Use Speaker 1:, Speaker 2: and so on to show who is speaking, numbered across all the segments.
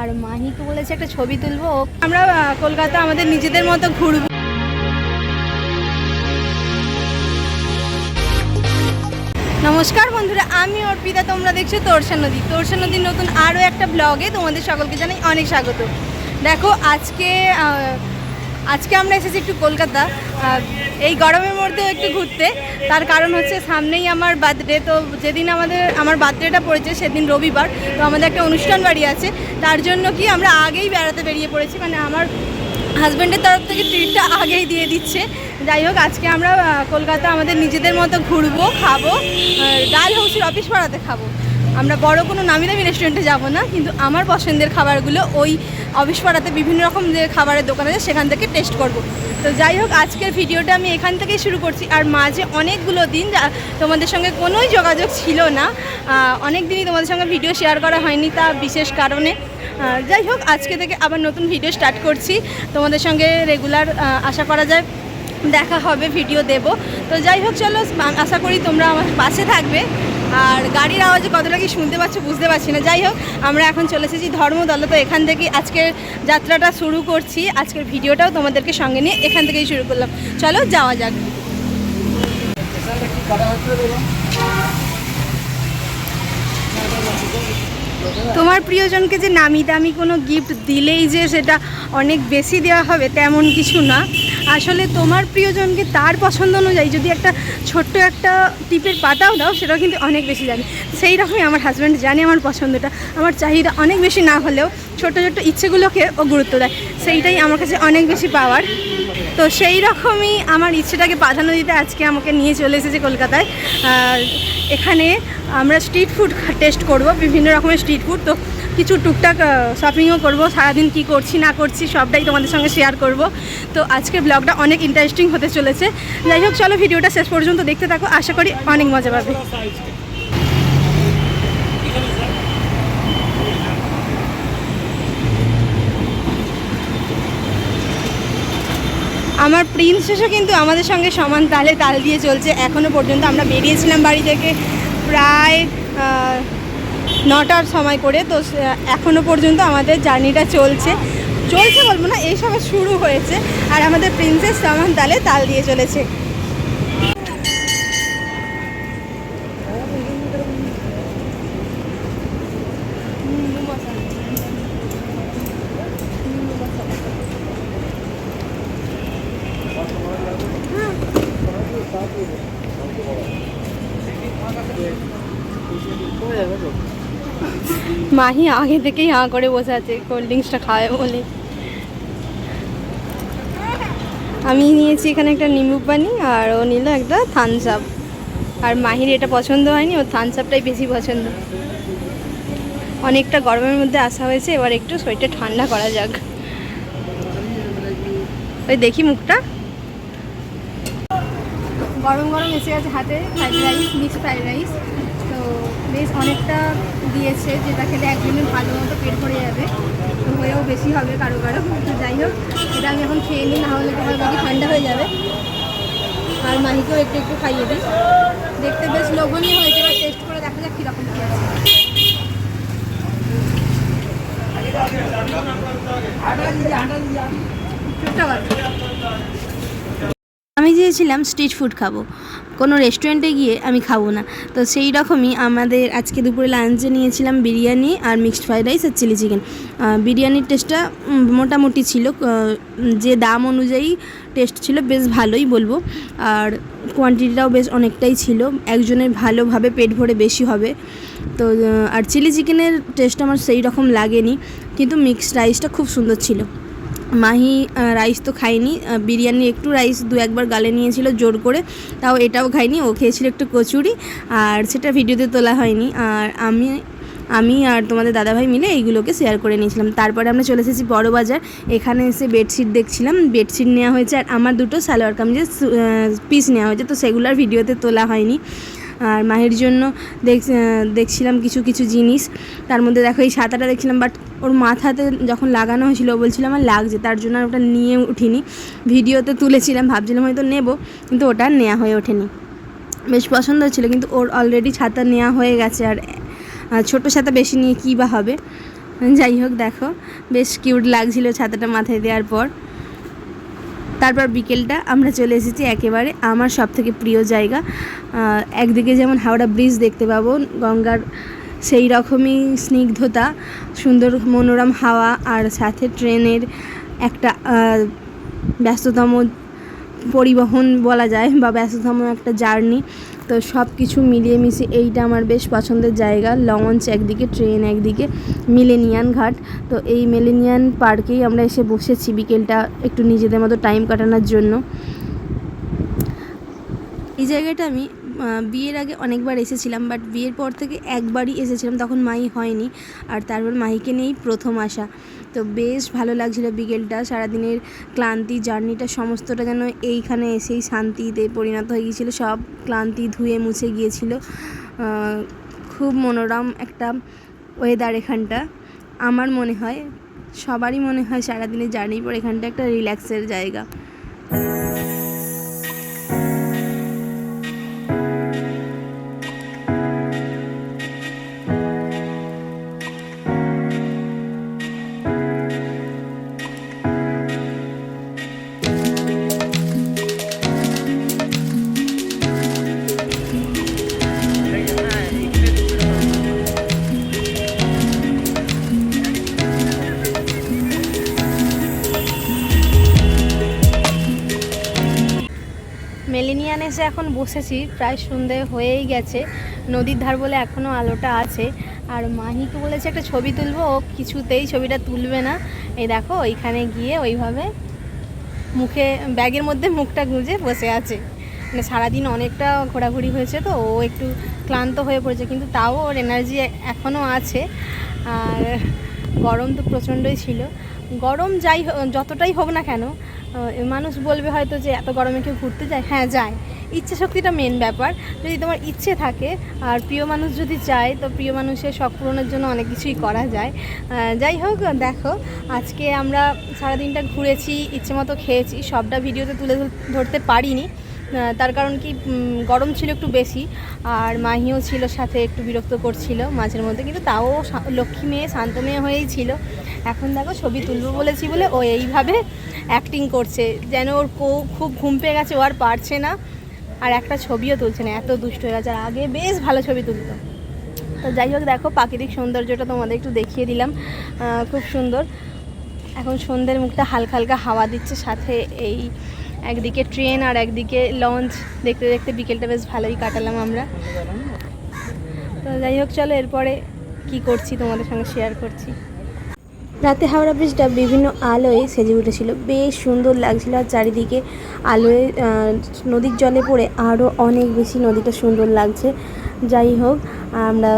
Speaker 1: আর মাহিকে বলেছে একটা ছবি তুলবো। আমরা কলকাতা আমাদের নিজেদের মতো ঘুরবো। নমস্কার বন্ধুরা, আমি অর্পিতা, তোমরা দেখছ তোরসা নদী। তোরসা নদীর নতুন আরও একটা ব্লগে তোমাদের সকলকে জানাই অনেক স্বাগত। দেখো, আজকে আজকে আমরা এসেছি একটু কলকাতা এই গরমের মধ্যেও একটু ঘুরতে। তার কারণ হচ্ছে সামনেই আমার বার্থডে তো যেদিন আমাদের, আমার বার্থডেটা পড়েছে সেদিন রবিবার, তো আমাদের একটা অনুষ্ঠান বাড়ি আছে। তার জন্য কি আমরা আগেই বেড়াতে বেরিয়ে পড়েছি মানে আমার হাজব্যান্ডের তরফ থেকে ট্রিটটা আগেই দিয়ে দিচ্ছে। যাই হোক, আজকে আমরা কলকাতা আমাদের নিজেদের মতো ঘুরবো, খাব ডাল হাউসের অফিস পাড়াতে খাব। আমরা বড় কোনো নামি দামি রেস্টুরেন্টে যাব না, কিন্তু আমার পছন্দের খাবারগুলো ওই অফিস বিভিন্ন রকম যে খাবারের দোকান আছে সেখান থেকে টেস্ট করব। তো যাই হোক, আজকের ভিডিওটা আমি এখান থেকেই শুরু করছি। আর মাঝে অনেকগুলো দিন তোমাদের সঙ্গে কোনোই যোগাযোগ ছিল না। অনেক দিনই তোমাদের সঙ্গে ভিডিও শেয়ার করা হয়নি তা বিশেষ কারণে। যাই হোক, আজকে থেকে আবার নতুন ভিডিও স্টার্ট করছি। তোমাদের সঙ্গে রেগুলার আশা করা যায় দেখা হবে ভিডিও দেব। তো যাই হোক, চলো, আশা করি তোমরা আমার পাশে থাকবে। আর গাড়ির আওয়াজে কতটা কি শুনতে পাচ্ছ বুঝতে পারছি না। যাই হোক, আমরা এখন চলে এসেছি ধর্মদলে। তো এখান থেকেই আজকের যাত্রাটা শুরু করছি। আজকের ভিডিওটাও তোমাদেরকে সঙ্গে নিয়ে এখান থেকেই শুরু করলাম। চলো, যাওয়া যাক। তোমার প্রিয়জনকে যে নামি দামি কোনো গিফট দিলেই যে সেটা অনেক বেশি দেওয়া হবে, তেমন কিছু না। আসলে তোমার প্রিয়জনকে তার পছন্দ অনুযায়ী যদি একটা ছোট্ট একটা টিপের পাতাও দাও, সেটাও কিন্তু অনেক বেশি জানে। সেই রকমই আমার হাজব্যান্ড জানে আমার পছন্দটা। আমার চাহিদা অনেক বেশি না হলেও ছোট ছোট ইচ্ছেগুলোকে ও গুরুত্ব দেয়। সেইটাই আমার কাছে অনেক বেশি পাওয়ার তো সেই রকমই আমার ইচ্ছেটাকে প্রাধান্য দিতে আজকে আমাকে নিয়ে চলে এসেছে কলকাতায়। এখানে আমরা স্ট্রিট ফুড টেস্ট করব, বিভিন্ন রকমের স্ট্রিট ফুড তো কিছু টুকটাক শপিংও করব, সারাদিন কি করছি, না করছি, সবটাই তোমাদের সঙ্গে শেয়ার করব। তো আজকে ব্লগটা অনেক ইন্টারেস্টিং হতে চলেছে। যাই হোক, চলো ভিডিওটা শেষ পর্যন্ত দেখতে থাকো। আশা করি অনেক মজা পাবে। আমার প্রিন্সেসও কিন্তু আমাদের সঙ্গে সমান তালে তাল দিয়ে চলছে। এখনও পর্যন্ত আমরা বেরিয়েছিলাম বাড়ি থেকে। প্রায় নটার সময় করে, তো এখনও এখনও পর্যন্ত আমাদের জার্নিটা চলছে। চলছে বলব না, এই সবে শুরু হয়েছে। আর আমাদের প্রিন্সেস সামান তালে তাল দিয়ে চলেছে। মাহি আগে থেকেই হাঁ করে বসে আছে কোল্ড ড্রিঙ্কসটা খাবে বলে। আমি নিয়েছি এখানে একটা নিম্বু পানি আর ও নিল একটা থামস আপ আর মাহির এটা পছন্দ হয়নি ও থামস আপটাই বেশি পছন্দ। অনেকটা গরমের মধ্যে আসা হয়েছে, এবার একটু শরীরটা ঠান্ডা করা যাক। ওই দেখি মুখটা। গরম গরম এসে গেছে হাতে fried rice mixed fried rice বেশ অনেকটা দিয়েছে যেটা খেলে একদিনে ভালো মতো পেট ভরে যাবে। তো হয়েও বেশি হবে কারও কারও। তো যাই হোক এটা আমি এখন খেয়ে নিই না হলে তোমার বাকি ঠান্ডা হয়ে যাবে। আর মাহিকেও একটু একটু খাইয়ে দিই। দেখতে বেশ লোভনীয় হয়েছে এবার টেস্ট করে দেখা যাক কীরকম কী আছে। চুপটা আমি স্ট্রিট ফুড খাব। কোনো রেস্টুরেন্টে গিয়ে আমি খাব না। তো সেই রকমই আমাদের আজকে দুপুরে লাঞ্চে নিয়েছিলাম বিরিয়ানি আর মিক্সড ফ্রাইড রাইস আর চিলি চিকেন। বিরিয়ানির টেস্টটা মোটামুটি ছিল। যে দাম অনুযায়ী টেস্ট ছিল বেশ ভালোই বলব। আর কোয়ান্টিটিটাও বেশ অনেকটাই ছিল। একজনের ভালোভাবে পেট ভরে বেশি হবে। তো আর চিলি চিকেনের টেস্ট আমার সেই রকম লাগেনি। কিন্তু মিক্সড রাইসটা খুব সুন্দর ছিল। মাহি রাইস তো খায়নি বিরিয়ানি একটু রাইস দু একবার গালে নিয়েছিল জোর করে, তাও এটাও খাইনি, ও খেয়েছিল একটু কচুরি, আর সেটা ভিডিওতে তোলা হয়নি। আর আমি আমি আর তোমাদের দাদাভাই মিলে এইগুলোকে শেয়ার করে নিয়েছিলাম। তারপরে আমরা চলে এসেছি বড় বাজার, এখানে এসে বেডশিট দেখছিলাম। বেডশিট নেওয়া হয়েছে আর আমার দুটো সালোয়ার কামিজের পিস নেওয়া হয়েছে, তো সেগুলোর ভিডিওতে তোলা হয়নি। আর মাহির জন্য দেখ দেখছিলাম কিছু কিছু জিনিস। তার মধ্যে দেখো এই ছাতাটা দেখছিলাম বাট ওর মাথাতে যখন লাগানো হয়েছিল, ও বলছিল আমার লাগছে, তার জন্য আর ওটা নিয়ে উঠিনি। ভিডিওতে তুলেছিলাম, ভাবছিলাম হয়তো নেব, কিন্তু ওটা নেওয়া হয়ে ওঠেনি। বেশ পছন্দ হচ্ছিল, কিন্তু ওর অলরেডি ছাতা নেওয়া হয়ে গেছে, আর ছোটো ছাতা বেশি নিয়ে কী বা হবে? যাই হোক, দেখো, বেশ কিউট লাগছিল ছাতাটা মাথায় দেওয়ার পর। তারপর বিকেলটা আমরা চলে এসেছি একেবারে আমার সব থেকে প্রিয় জায়গা। একদিকে যেমন হাওড়া ব্রিজ দেখতে পাবো, গঙ্গার সেই রকমই স্নিগ্ধতা, সুন্দর মনোরম হাওয়া আর সাথে ট্রেনের একটা ব্যস্ততম পরিবহন বলা যায় বা ব্যস্ততম একটা জার্নি। তো সব কিছু মিলিয়ে মিশিয়ে এইটা আমার বেশ পছন্দের জায়গা। লঞ্চ একদিকে, ট্রেন একদিকে, মিলেনিয়ান ঘাট। তো এই মিলেনিয়ান পার্কেই আমরা এসে বসেছি বিকেলটা একটু নিজেদের মতো টাইম কাটানোর জন্য। এই জায়গাটা আমি বিয়ের আগে অনেকবার এসেছিলাম, বাট বিয়ের পর থেকে একবারই এসেছিলাম, তখন মাই হয়নি। আর তারপর মাহিকে নিয়েই প্রথম আসা। তো বেশ ভালো লাগছিল বিকেলটা, সারাদিনের ক্লান্তি জার্নিটা সমস্তটা যেন এইখানে এসেই শান্তিতে পরিণত হয়ে গিয়েছিল, সব ক্লান্তি ধুয়ে মুছে গিয়েছিল। খুব মনোরম একটা ওয়েদার এখানটা, আমার মনে হয়, সবারই মনে হয় সারাদিনের জার্নির পর এখানটা একটা রিল্যাক্সের জায়গা। মেলিনিয়ান এসে এখন বসেছি, প্রায় সন্ধে হয়েই গেছে, নদীর ধার বলে এখনও আলোটা আছে। আর মাহিকে বলেছে একটা ছবি তুলবো, ও কিছুতেই ছবিটা তুলবে না। এই দেখো, ওইখানে গিয়ে ওইভাবে মুখে, ব্যাগের মধ্যে মুখটা গুঁজে বসে আছে। মানে সারাদিন অনেকটা ঘোরাঘুরি হয়েছে তো, ও একটু ক্লান্ত হয়ে পড়েছে, কিন্তু তাও ওর এনার্জি এখনও আছে। আর গরম তো প্রচণ্ডই ছিল। গরম যাই যতটাই হোক না কেন মানুষ বলবে হয়তো যে এত গরমে কেউ ঘুরতে যায়। হ্যাঁ যায়। ইচ্ছে শক্তিটা মেন ব্যাপার। যদি তোমার ইচ্ছে থাকে, আর প্রিয় মানুষ যদি চায়, তো প্রিয় মানুষের শখ পূরণের জন্য অনেক কিছুই করা যায়। যাই হোক, দেখো, আজকে আমরা সারাদিনটা ঘুরেছি, ইচ্ছে মতো খেয়েছি, সবটা ভিডিওতে তুলে ধরতে পারিনি। তার কারণ কি গরম ছিল একটু বেশি, আর মাহিও ছিল সাথে একটু বিরক্ত করছিল মাঝের মধ্যে, কিন্তু তাও লক্ষ্মী মেয়ে, শান্ত মেয়ে হয়েই ছিল। এখন দেখো ছবি তুলবো বলেছি বলে ও এইভাবে অ্যাক্টিং করছে। যেন ওর কো- খুব ঘুম পেয়ে গেছে, ও আর পারছে না। আর একটা ছবিও তুলছে না, এত দুষ্ট হয়ে গেছে। আর আগে বেশ ভালো ছবি তুলতো। তো যাই হোক, দেখো প্রাকৃতিক সৌন্দর্যটা তোমাদের একটু দেখিয়ে দিলাম। খুব সুন্দর। এখন সন্ধ্যের মুখটা হালকা হালকা হাওয়া দিচ্ছে, সাথে এই একদিকে ট্রেন আর একদিকে লঞ্চ। দেখতে দেখতে বিকেলটা বেশ ভালোই কাটালাম আমরা। তো যাই হোক, চলো এরপরে কি করছি তোমাদের সঙ্গে শেয়ার করছি। রাতে হাওড়া ব্রিজটা বিভিন্ন আলোয় সেজে উঠেছিল। বেশ সুন্দর লাগছিল আর চারিদিকে আলোয় নদীর জলে পড়ে আরও অনেক বেশি নদীটা সুন্দর লাগছে। যাই হোক, আমরা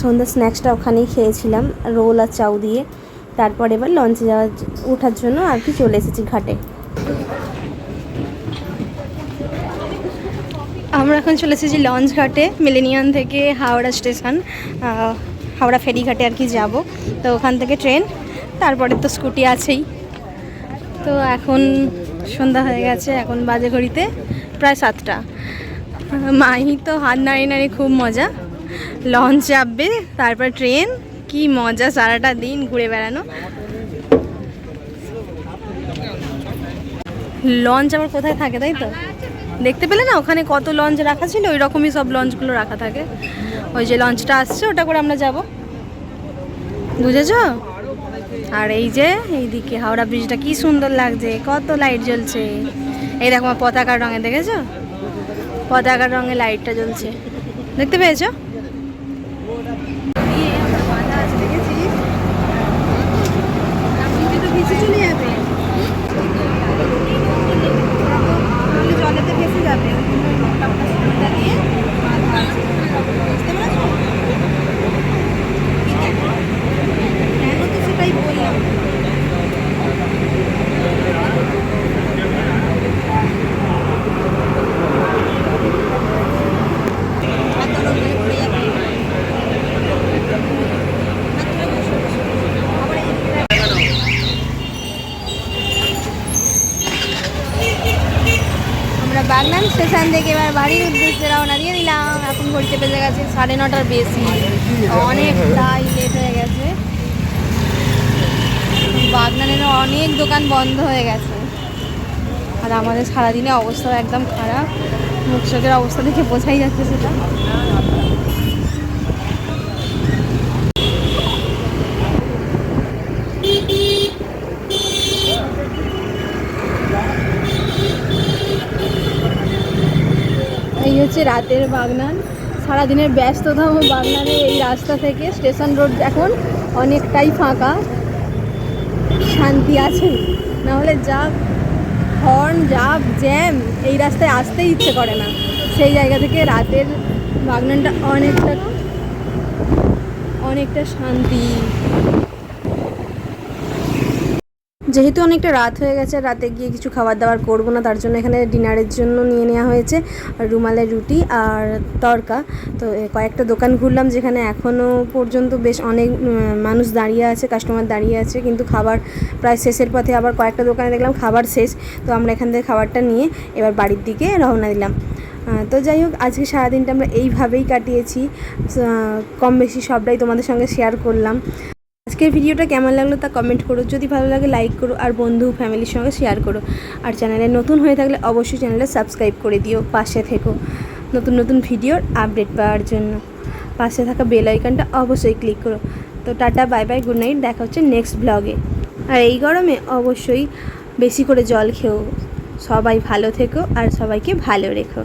Speaker 1: সন্ধ্যা স্ন্যাক্সটা ওখানেই খেয়েছিলাম, রোল আর চাউ দিয়ে। তারপর এবার লঞ্চে যাওয়ার ওঠার জন্য আর কি চলে এসেছি ঘাটে। আমরা এখন চলে এসেছি লঞ্চ ঘাটে মিলেনিয়ান থেকে হাওড়া স্টেশন হাওড়া ফেরিঘাটে আর কি যাব। তো ওখান থেকে ট্রেন তারপরে তো স্কুটি আছেই। তো এখন সন্ধ্যা হয়ে গেছে, এখন বাজে ঘড়িতে প্রায় সাতটা। মাহি তো হাত নাড়িয়ে নাড়িয়ে খুব মজা। লঞ্চ চাপবে, তারপর ট্রেন, কি মজা সারাটা দিন ঘুরে বেড়ানো। লঞ্চ আবার কোথায় থাকে তাই তো? দেখতে পেলে না, ওখানে কত লঞ্চ রাখা ছিল ওই রকমই সব লঞ্চগুলো রাখা থাকে। ওই যে লঞ্চটা আসছে, ওটা করে আমরা যাব। বুঝেছ? আর এই যে, এইদিকে হাওড়া ব্রিজটা কি সুন্দর লাগছে, কত লাইট জ্বলছে। এই দেখো আমার পতাকার রঙে, দেখেছ? পতাকার রঙে লাইটটা জ্বলছে। দেখতে পেয়েছ? জলেতে ভেসে যাবে। দিয়ে বুঝতে পেরেছ ঠিক আছে কেন তো সেটাই বললাম হাত ধরো, ধরে পড়ে যাবে। হাত ধরে বসো, বসো, বসো। আবার এই দিকে আমরা বাগনান স্টেশন থেকে এবার বাড়ির উদ্দেশ্যে রওনা দিয়ে দিলাম। এখন ঘড়িতে বেজে গেছে, সাড়ে নটার বেশি। অনেকটাই লেট হয়ে গেছে। বাগনানের অনেক দোকান বন্ধ হয়ে গেছে। আর আমাদের সারাদিনে অবস্থা একদম খারাপ। মুখ চোখের অবস্থা দেখে বোঝাই যাচ্ছে সেটা এই হচ্ছে রাতের বাগনান, সারাদিনের ব্যস্ততম বাগনানের এই রাস্তা থেকে স্টেশন রোড এখন অনেকটাই ফাঁকা। শান্তি আছে। নাহলে যা হর্ন জাপ জ্যাম, এই রাস্তায় আসতেই ইচ্ছে করে না। সেই জায়গা থেকে রাতের বাগনানটা অনেকটা অনেকটা শান্তি। যেহেতু অনেকটা রাত হয়ে গেছে, রাতে গিয়ে কিছু খাবার দাবার করব না, তার জন্য এখানে ডিনারের জন্য নিয়ে নেওয়া হয়েছে রুমালের রুটি আর তরকা। তো কয়েকটা দোকান ঘুরলাম যেখানে এখনও পর্যন্ত বেশ অনেক মানুষ দাঁড়িয়ে আছে কাস্টমার দাঁড়িয়ে আছে, কিন্তু খাবার প্রায় শেষের পথে আবার কয়েকটা দোকানে দেখলাম খাবার শেষ। তো আমরা এখান থেকে খাবারটা নিয়ে এবার বাড়ির দিকে রওনা দিলাম। তো যাই হোক, আজকে সারাদিনটা আমরা এইভাবেই কাটিয়েছি। কম বেশি সবটাই তোমাদের সঙ্গে শেয়ার করলাম। আজকের ভিডিওটা কেমন লাগল তা কমেন্ট করো। যদি ভালো লাগে লাইক করো আর বন্ধু ফ্যামিলির সঙ্গে শেয়ার করো। আর চ্যানেলে নতুন হয়ে থাকলে অবশ্যই চ্যানেলে সাবস্ক্রাইব করে দিও পাশে থেকো। নতুন নতুন ভিডিওর আপডেট পাওয়ার জন্য। পাশে থাকা বেল আইকনটা অবশ্যই ক্লিক করো। তো tata bye bye good night দেখা হচ্ছে নেক্সট ব্লগে আর এই গরমে অবশ্যই বেশি করে জল খেও। সবাই ভালো থেকো আর সবাইকে ভালো রেখো।